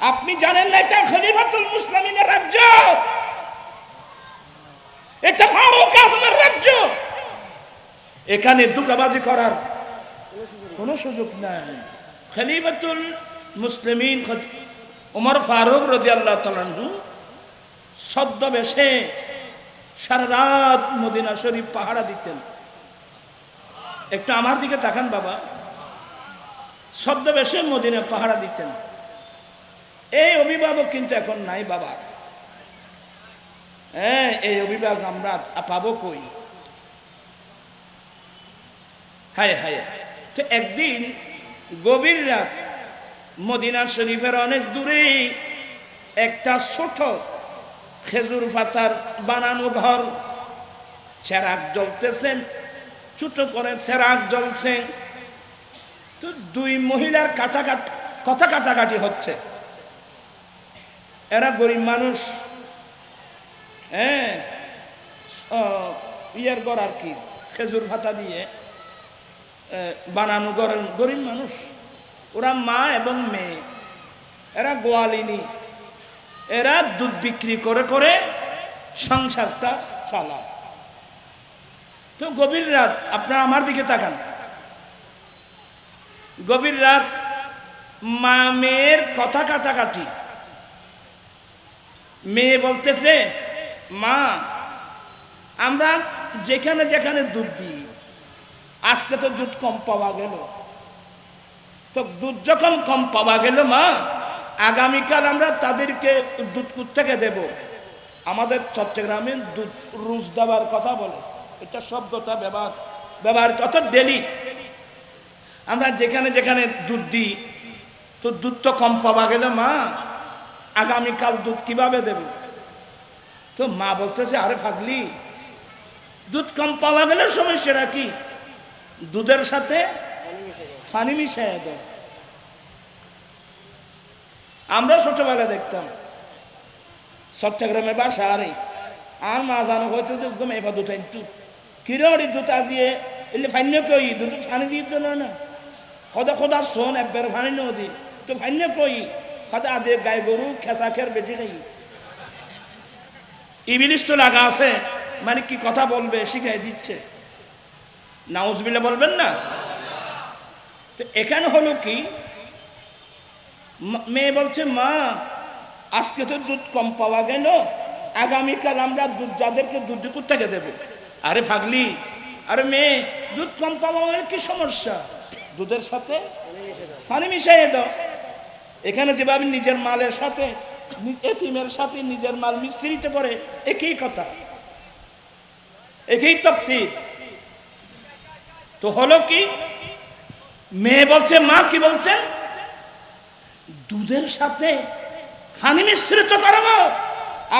আপনি জানেন না এটা খলিফাতুল মুসলিমের রাজ্য? এটা ফারুক আজমের রাজ্য? এখানে দুকাবাজি করার কোনো সুযোগ নাই। খলিফাতুল মুসলিমিন উমর ফারুক রদি আল্লাহ তালু ছদ্মবেশে সারা রাত মদিনা শরীফ পাহারা দিতেন। একটু আমার দিকে তাকান বাবা। ছদ্মবেশে মদিনা পাহারা দিতেন। এই অভিভাবক কিন্তু এখন নাই বাবা হ্যাঁ এই অভিভাবক আমরা পাবো কই? হায় হায় তো একদিন গভীর রাত মদিনা শরীফের অনেক দূরেই একটা ছোট খেজুর পাতার বানানো ঘর। চেরাক জ্বলতেছেন ছোট করে চেরাক জ্বলছে। তো দুই মহিলার কাটা কথা কাটাকাটি হচ্ছে। এরা গরিব মানুষ। হ্যাঁ? ইয়ের ঘর আর কি? খেজুর ভাতা দিয়ে বানানো গরম গরিব মানুষ। ওরা মা এবং মেয়ে। এরা গোয়ালিনী। এরা দুধ বিক্রি করে করে সংসারটা চালায়। তো গভীর রাত, আপনারা আমার দিকে তাকান। গভীর রাত মা মেয়ের কথা কাটাকাটি। মেয়ে বলতেছে, মা, আমরা যেখানে যেখানে দুধ দিই, আজকে তো দুধ কম পাওয়া গেল। তো দুধ যখন কম পাওয়া গেল, মা, আগামীকাল আমরা তাদেরকে দুধ থেকে দেব? আমাদের চট্টগ্রামে দুধ রুজ দেওয়ার কথা বলে। এটা শব্দটা ব্যবহার ব্যবহার অত ডেলি। আমরা যেখানে যেখানে দুধ দিই, তো দুধ তো কম পাওয়া গেলে, মা। আগামীকাল দুধ কীভাবে দেব? তো মা বলতেছে, আরে ফাগলি দুধ কম পাওয়া গেলে সমস্যাটা কি? দুধের সাথে পানি মিশাইয়া দেয় আমরা ছোটবেলা দেখতাম চট্টগ্রামে বাসা আরে, আর মা জানো হয়তো একদম এবার দুটো একটু কিরড়ি দুধ আজিয়ে এলে ফাইন্য কই? দুটো ফানি দিয়ে দিল না। খদা খদা শোন, একবার ফানি নদী তো ফাইন্য কই? মানে কি কথা বলবে, শিখাই দিচ্ছে। বলবেন না? এখানে হলো কি মেয়ে বলছে, মা, আজকে তো দুধ কম পাওয়া গেল, আগামীকাল আমরা দুধ যাদেরকে দুধ দুপুর থেকে দেব। আরে ফাগলি, আরে মেয়ে, দুধ কম পাওয়া গেলে কি সমস্যা? দুধের সাথে পানি মিশাইয়ে দাও। এখানে যেভাবে নিজের মালের সাথে এতিমের সাথে নিজের মাল মিশ্রিত করে, একই কথা। একই তফসির তো হলো কি? মেয়ে বলছে, মা কি বলছেন দুধের সাথে পানি মিশ্রিত করাবো।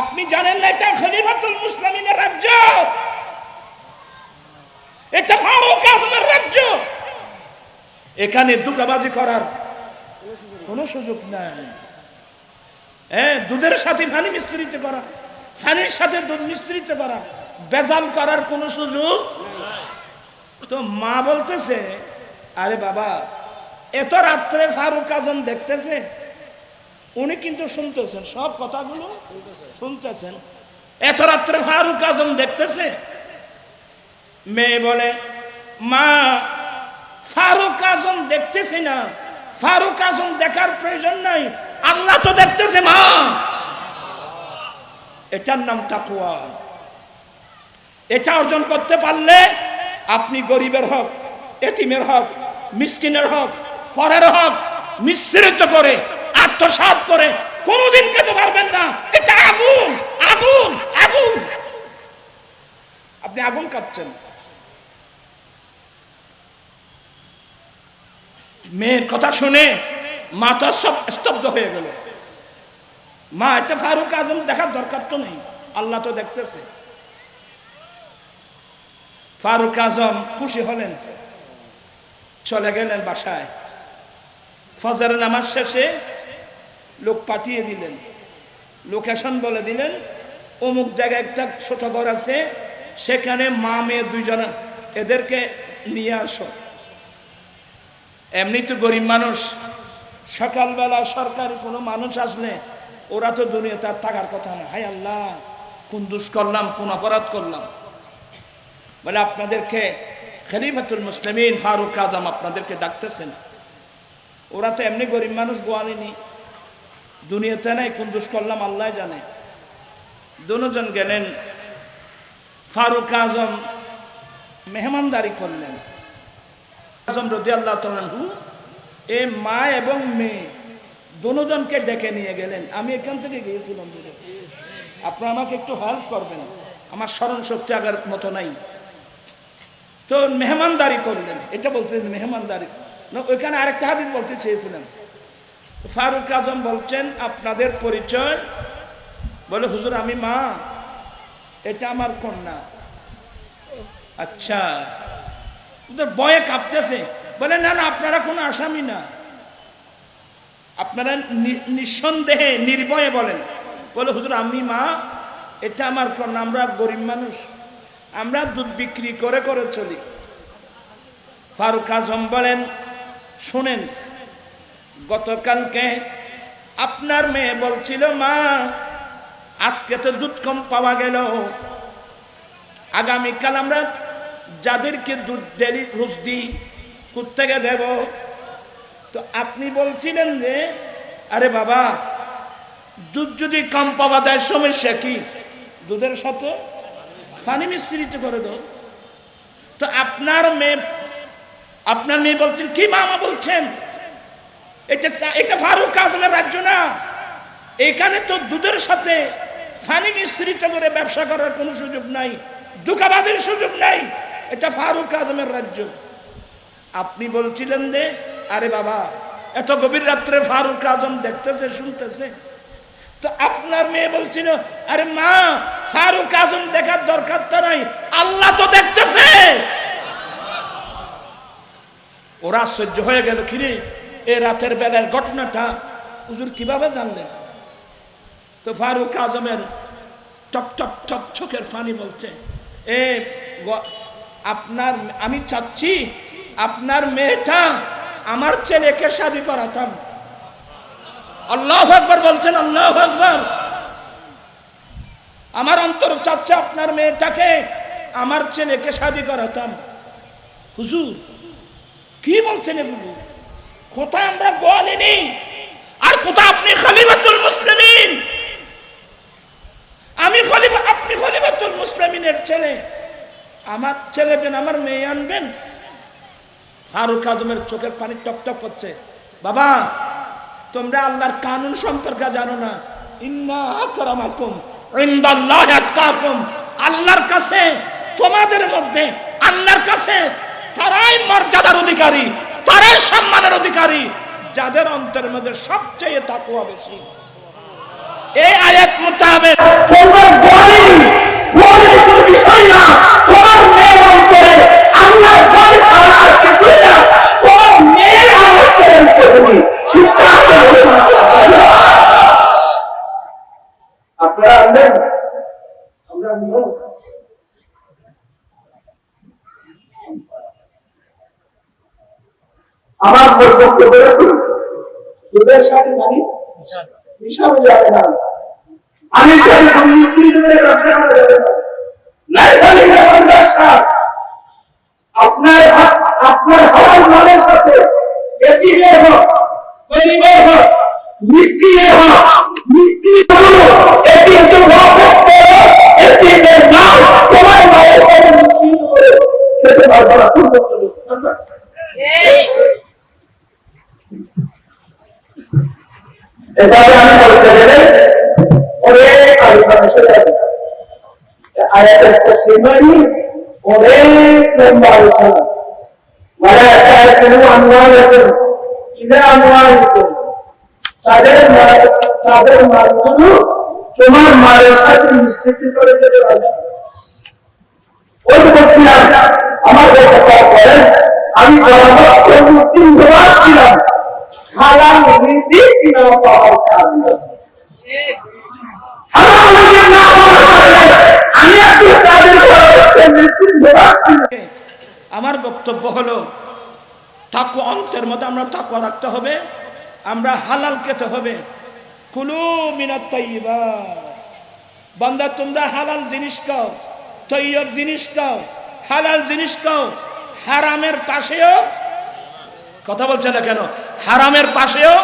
আপনি জানেন না এটা খলিফাতুল মুসলিমের রাজ্য? এটা ফারুক আজমের রাজ্য? এখানে দুকাবাজি করার কোনো সুযোগ নাই। হ্যাঁ দুধের সাথে ফানি মিশ্রিত করা, ফানির সাথে দুধ মিশ্রিত করা, বেজাল করার কোনো সুযোগ তো মা বলতেছে, আরে বাবা, এত রাত্রে ফারুক আজম দেখতেছে? উনি কিন্তু শুনতেছেন, সব কথাগুলো শুনতেছেন। এত রাত্রে ফারুক আজম দেখতেছে? মেয়ে বলে, মা, ফারুক আজম দেখতেছি না। ফারুক আজম দেখার প্রয়োজন নাই। আল্লাহ তো দেখতেছে, মা। এটার নাম তাকুয়া এটা অর্জন করতে পারলে আপনি গরিবের হক, এতিমের হক, মিসকিনের হক, ফরের হক মিশ্রিত করে আত্মসাত করে কোনোদিন খেতে পারবেন না। এটা আগুন আগুন আগুন। আপনি আগুন কাটছেন। মেয়ের কথা শুনে মাথা সব স্তব্ধ হয়ে গেল। মা, এটা ফারুক আজম দেখার দরকার তো নেই, আল্লাহ তো দেখতেছে। ফারুক আজম খুশি হলেন, চলে গেলেন বাসায়। ফজর নামাজ শেষে লোক পাঠিয়ে দিলেন, লোকেশন বলে দিলেন, অমুক জায়গায় একটা ছোট ঘর আছে, সেখানে মা, মেয়ে দুইজনা, এদেরকে নিয়ে আসো। এমনি তো গরিব মানুষ। সকালবেলা সরকারি কোনো মানুষ আসলে ওরা তো দুনিয়াতে আর থাকার কথা না। হাই আল্লাহ, কোন দুষ করলাম, কোন অপরাধ করলাম। বলে আপনাদেরকে খলিফাতুল মুসলিমিন ফারুক আজম আপনাদেরকে ডাকতেছেন। ওরা তো এমনি গরিব মানুষ, গোয়ালিনি। দুনিয়াতে নাই, কোন দুষ করলাম, আল্লাহ জানে। দুজন গেলেন। ফারুক আজম মেহমানদারি করলেন। আজম রদি আল্লাহ তালু এ মা এবং মেয়ে দুজনকে ডেকে নিয়ে গেলেন। আমি এখান থেকে গিয়েছিলাম দূরে। আপনারা আমাকে একটু হেল্প করবেন। আমার স্মরণ শক্তি আগার মতো নাই। তো মেহমানদারি করলেন। এটা বলতেন মেহমানদারি। ওইখানে আরেকটা হাদিস বলতে চেয়েছিলাম ফারুক আজম বলছেন, আপনাদের পরিচয়? বলে, হুজুর, আমি মা। এটা আমার কন্যা। আচ্ছা। ওদের বয়ে কাঁপতেছে। বলে, না না, আপনারা কোনো আসামি না। আপনারা নিঃসন্দেহে, নির্ভয়ে বলেন। বলে, হুজুর, আমি মা, এটা আমার কন্যা, আমরা গরিব মানুষ। আমরা দুধ বিক্রি করে করে চলি। ফারুক আজম বলেন, শোনেন, গতকালকে আপনার মেয়ে বলছিল, মা, আজকে তো দুধ কম পাওয়া গেল। আগামীকাল আমরা যাদেরকে দুধ রোজ দিই থেকে দেব। তো আপনি বলছিলেন যে, আরে বাবা, দুধ যদি কম পাওয়া যায় সমস্যা কি? দুধের সাথে পানি মিশ্রিত করে দাও। তো আপনার মেয়ে আপনার মেয়ে বলছেন, কি মামা বলছেন? এটা এটা ফারুক আজমের রাজ্য না। এখানে তো দুধের সাথে ফানি মিশ্রিত করে ব্যবসা করার কোনো সুযোগ নাই দুকাবাদের সুযোগ নাই। এটা ফারুক আজমের রাজ্য। আপনি বলছিলেন যে, আরে বাবা, এত গভীর রাত্রে ফারুক আজম দেখতেছে, শুনতেছে। তো আপনার মেয়ে বলছিল, আরে মা, ফারুক আজম দেখার দরকার তো নাই, আল্লাহ তো দেখতেছে। ওরা আশ্চর্য হয়ে গেল, কিরে, এ রাতের বেলার ঘটনাটা হুজুর কীভাবে জানলেন? তো ফারুক আজমের টপ টপ টপ চোখের পানি বলছে, এ আপনার, আমি চাচ্ছি আপনার মেয়েটা আমার ছেলেকে শাদি করাতাম। আল্লাহ একবার বলছেন, আল্লাহ একবার আমার অন্তর চাচ্ছে আপনার মেয়েটাকে আমার ছেলেকে শাদি করাতাম। হুজুর, কি বলছেন এগুলো? কোথায় আমরা গোয়ালিনি আর কোথায় আপনি খলিফাতুল মুসলিমিন? আমি খলিফা, আপনি খলিফাতুল মুসলিমিনের ছেলে। আমার ছেলে বেন, আমার মেয়ে আনবেন ফারুক আজমের চোখের পানি টপ হচ্ছে বাবা, তোমরা আল্লাহর কানুন সম্পর্কে জানো না। তোমাদের মধ্যে মর্যাদার অধিকারী, তারাই সম্মানের অধিকারী, যাদের মধ্যে সবচেয়ে বেশি। এই তোমার বলি বলি কোনো বিষয় না তোমার মেয়ের অন্তরে আল্লাহ বলি ছাড়া আর কিছুই না তোমার মেয়ের আমার প্রেম করবি চিন্তা করবেন না। আপনারা আনবেন আমরা আনব আমার বক্তব্য বেরোতুন দুধের সাথে পানি মিশানো যাবে না। আমি চাই আমি স্ত্রী ধরে ব্যবসা করা যাবে না। আপনার আপনার হওয়ার মানের সাথে এতিমের মায়ের সাথে মিশ্রিত আমি গেলে অনেক আলোচনা চলে যাবে অনেক লম্বা আলোচনা। মানে একটা আনোয়ার এখন আনোয়ার এখন তাদের তাদের মালগুলো তোমার মায়ের সাথে মিশ্রিত করে ওই বলছিলাম, আমার কথা আমি ছিলাম আমার বক্তব্য হলো, তাকু অন্তের মধ্যে আমরা তাকুয়া রাখতে হবে, আমরা হালাল খেতে হবে। কুলু মিনাত তৈবা বান্দা, তোমরা হালাল জিনিস খাও, তৈয়ব জিনিস খাও, হালাল জিনিস খাও, হারামের পাশেও কথা বলছে না কেন? হারামের পাশেও